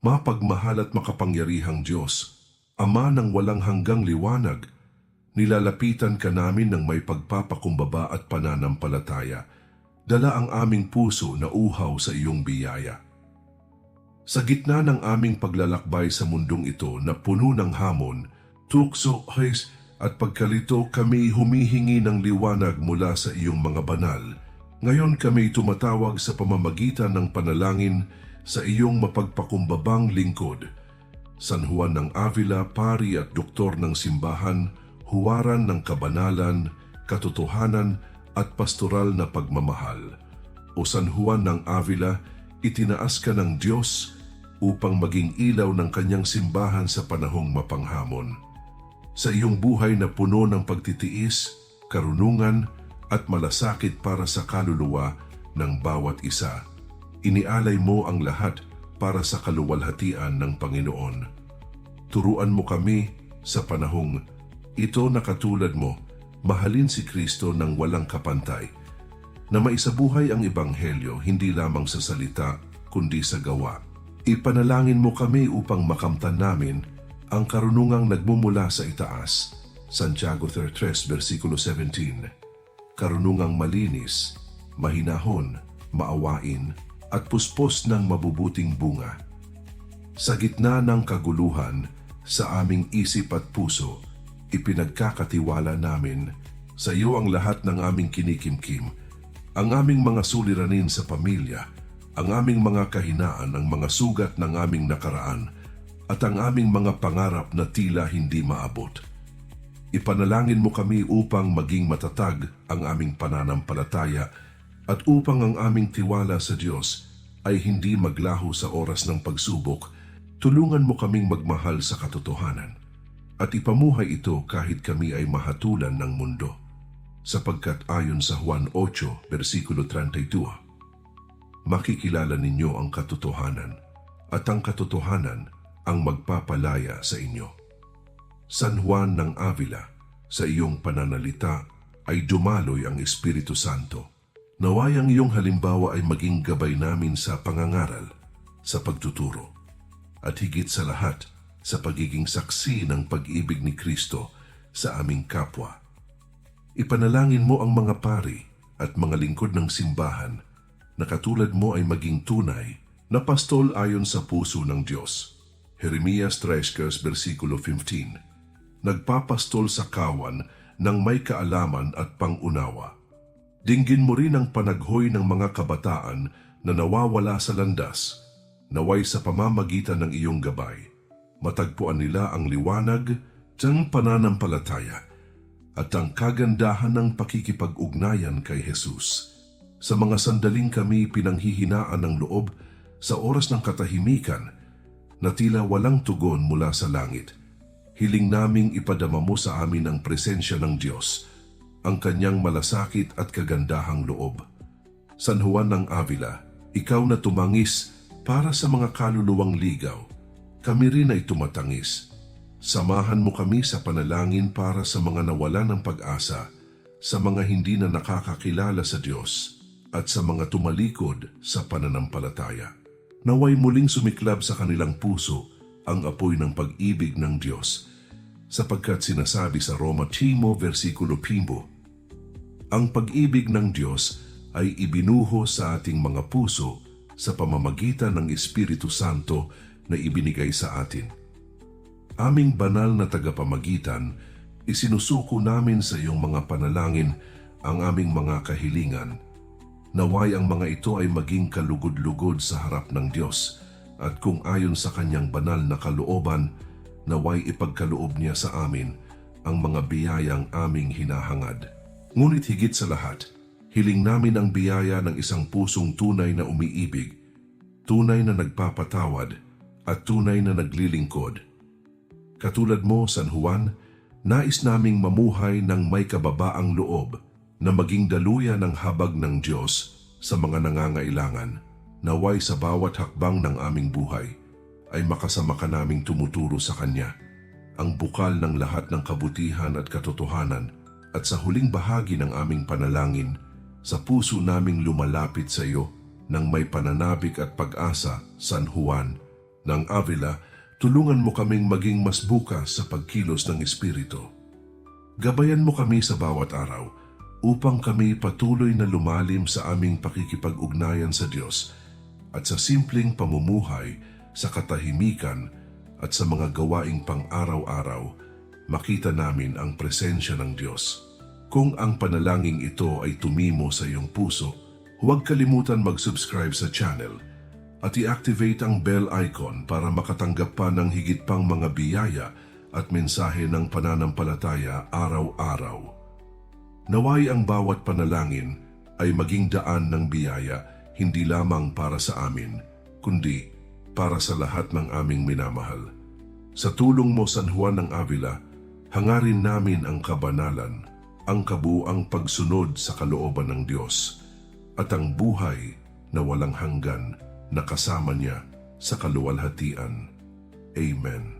Mapagmahal at makapangyarihang Diyos, Ama ng walang hanggang liwanag, nilalapitan ka namin ng may pagpapakumbaba at pananampalataya. Dala ang aming puso na uhaw sa iyong biyaya. Sa gitna ng aming paglalakbay sa mundong ito na puno ng hamon, tukso, hais at pagkalito kami humihingi ng liwanag mula sa iyong mga banal. Ngayon kami tumatawag sa pamamagitan ng panalangin sa iyong mapagpakumbabang lingkod. San Juan ng Avila, pari at doktor ng simbahan, huwaran ng kabanalan, katotohanan at pastoral na pagmamahal. O San Juan ng Avila, itinaas ka ng Diyos upang maging ilaw ng kanyang simbahan sa panahong mapanghamon. Sa iyong buhay na puno ng pagtitiis, karunungan at malasakit para sa kaluluwa ng bawat isa, inialay mo ang lahat para sa kaluwalhatian ng Panginoon. Turuan mo kami sa panahong ito na katulad mo, mahalin si Kristo ng walang kapantay, na maisabuhay ang Ebanghelyo hindi lamang sa salita kundi sa gawa. Ipanalangin mo kami upang makamtan namin ang karunungang nagmumula sa itaas. Santiago 3.3 versikulo 17 Karunungang malinis, mahinahon, maawain, at puspos ng mabubuting bunga. Sa gitna ng kaguluhan sa aming isip at puso, ipinagkakatiwala namin sa iyo ang lahat ng aming kinikimkim, ang aming mga suliranin sa pamilya, ang aming mga kahinaan, ang mga sugat ng aming nakaraan, at ang aming mga pangarap na tila hindi maabot. Ipanalangin mo kami upang maging matatag ang aming pananampalataya at upang ang aming tiwala sa Diyos ay hindi maglaho sa oras ng pagsubok, tulungan mo kaming magmahal sa katotohanan at ipamuhay ito kahit kami ay mahatulan ng mundo. Sapagkat ayon sa Juan 8, versikulo 32, makikilala ninyo ang katotohanan at ang katotohanan ang magpapalaya sa inyo. San Juan ng Avila, sa iyong pananalita ay dumaloy ang Espiritu Santo. Naway ang iyong halimbawa ay maging gabay namin sa pangangaral, sa pagtuturo, at higit sa lahat sa pagiging saksi ng pag-ibig ni Kristo sa aming kapwa. Ipanalangin mo ang mga pari at mga lingkod ng simbahan na katulad mo ay maging tunay na pastol ayon sa puso ng Diyos. Jeremias 3, versikulo 15 Nagpapastol sa kawan ng may kaalaman at pangunawa. Dinggin mo rin ang panaghoy ng mga kabataan na nawawala sa landas, naway sa pamamagitan ng iyong gabay. Matagpuan nila ang liwanag, tiyang pananampalataya, at ang kagandahan ng pakikipag-ugnayan kay Jesus. Sa mga sandaling kami pinanghihinaan ng loob sa oras ng katahimikan na tila walang tugon mula sa langit. Hiling naming ipadama mo sa amin ang presensya ng Diyos, ang kanyang malasakit at kagandahang loob. San Juan ng Avila, ikaw na tumangis para sa mga kaluluwang ligaw, kami rin ay tumatangis. Samahan mo kami sa panalangin para sa mga nawalan ng pag-asa, sa mga hindi na nakakakilala sa Diyos, at sa mga tumalikod sa pananampalataya. Naway muling sumiklab sa kanilang puso ang apoy ng pag-ibig ng Diyos, sapagkat sinasabi sa Roma Timo versikulo 5, Ang pag-ibig ng Diyos ay ibinuho sa ating mga puso sa pamamagitan ng Espiritu Santo na ibinigay sa atin. Aming banal na tagapamagitan, isinusuko namin sa iyong mga panalangin ang aming mga kahilingan. Naway ang mga ito ay maging kalugod-lugod sa harap ng Diyos at kung ayon sa kanyang banal na kalooban, naway ipagkaloob niya sa amin ang mga biyayang aming hinahangad. Ngunit higit sa lahat, hiling namin ang biyaya ng isang pusong tunay na umiibig, tunay na nagpapatawad, at tunay na naglilingkod. Katulad mo, San Juan, nais naming mamuhay ng may kababaang loob na maging daluya ng habag ng Diyos sa mga nangangailangan, naway sa bawat hakbang ng aming buhay ay makasama ka naming tumuturo sa Kanya, ang bukal ng lahat ng kabutihan at katotohanan at sa huling bahagi ng aming panalangin, sa puso naming lumalapit sa iyo ng may pananabik at pag-asa, San Juan, ng Avila, tulungan mo kaming maging mas bukas sa pagkilos ng Espiritu. Gabayan mo kami sa bawat araw upang kami patuloy na lumalim sa aming pakikipag-ugnayan sa Diyos at sa simpleng pamumuhay sa katahimikan at sa mga gawaing pang-araw-araw, makita namin ang presensya ng Diyos. Kung ang panalangin ito ay tumimo sa iyong puso, huwag kalimutan mag-subscribe sa channel at i-activate ang bell icon para makatanggap pa ng higit pang mga biyaya at mensahe ng pananampalataya araw-araw. Naway ang bawat panalangin ay maging daan ng biyaya hindi lamang para sa amin, kundi para sa lahat ng aming minamahal. Sa tulong mo San Juan ng Avila, hangarin namin ang kabanalan, ang kabuang pagsunod sa kalooban ng Diyos, at ang buhay na walang hanggan na kasama niya sa kaluwalhatian. Amen.